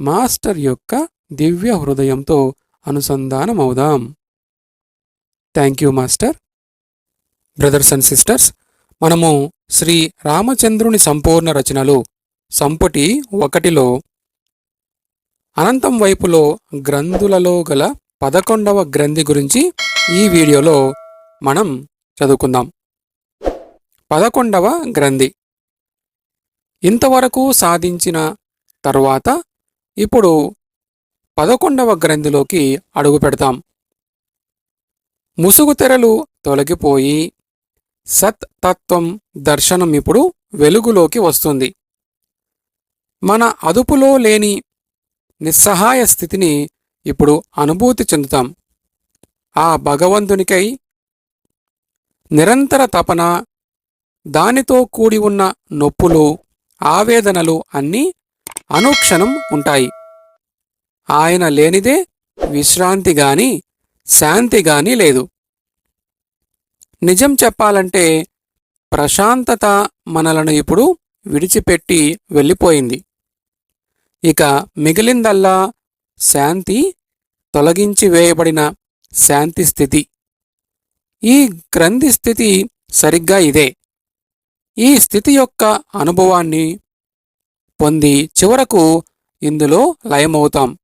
Master యొక్క దివ్య హృదయంతో అనుసంధానమవుదాం. Thank you master brothers and sisters మనము శ్రీ రామచంద్రుని సంపూర్ణ రచనలు సంపుటి ఒకటిలో అనంతం వైపులో గ్రంథులలో గల పదకొండవ గ్రంథి గురించి ఈ వీడియోలో మనం చదువుకుందాం. పదకొండవ గ్రంథి. ఇంతవరకు సాధించిన తరువాత ఇప్పుడు పదకొండవ గ్రంథిలోకి అడుగు పెడతాం. ముసుగు తెరలు తొలగిపోయి సత్ తత్వం దర్శనం ఇప్పుడు వెలుగులోకి వస్తుంది. మన అదుపులో లేని నిస్సహాయ స్థితిని ఇప్పుడు అనుభూతి చెందుతాం. ఆ భగవంతునికై నిరంతర తపన దానితో కూడి ఉన్న నొప్పులు ఆవేదనలు అన్నీ అనుక్షణం ఉంటాయి. ఆయన లేనిదే విశ్రాంతి గాని శాంతి గాని లేదు. నిజం చెప్పాలంటే ప్రశాంతత మనలను ఇప్పుడు విడిచిపెట్టి వెళ్ళిపోయింది. ఇక మిగిలిందల్లా శాంతి తొలగించి వేయబడిన శాంతి స్థితి. ఈ గ్రంథి స్థితి సరిగ్గా ఇదే. ఈ స్థితి యొక్క అనుభవాన్ని పొంది చివరకు ఇందులో లయమవుతాం.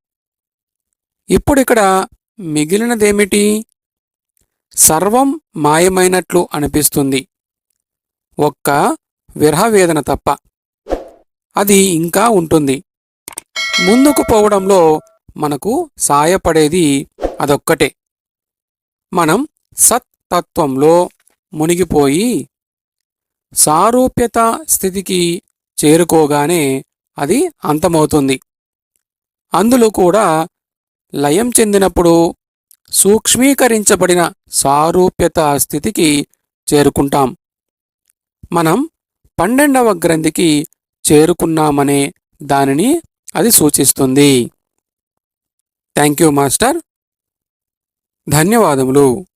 ఇప్పుడిక్కడ మిగిలినదేమిటి? సర్వం మాయమైనట్లు అనిపిస్తుంది. ఒక్క విరహవేదన తప్ప. అది ఇంకా ఉంటుంది. ముందుకు పోవడంలో మనకు సాయపడేది అదొక్కటే. మనం సత్తత్వంలో మునిగిపోయి సారూప్యత స్థితికి చేరుకోగానే అది అంతమవుతుంది. అందులో కూడా లయం చెందినప్పుడు సూక్ష్మీకరించబడిన సారూప్యత స్థితికి చేరుకుంటాం. మనం పన్నెండవ గ్రంథికి చేరుకున్నామనే దానిని అది సూచిస్తుంది. Thank you master. ధన్యవాదములు.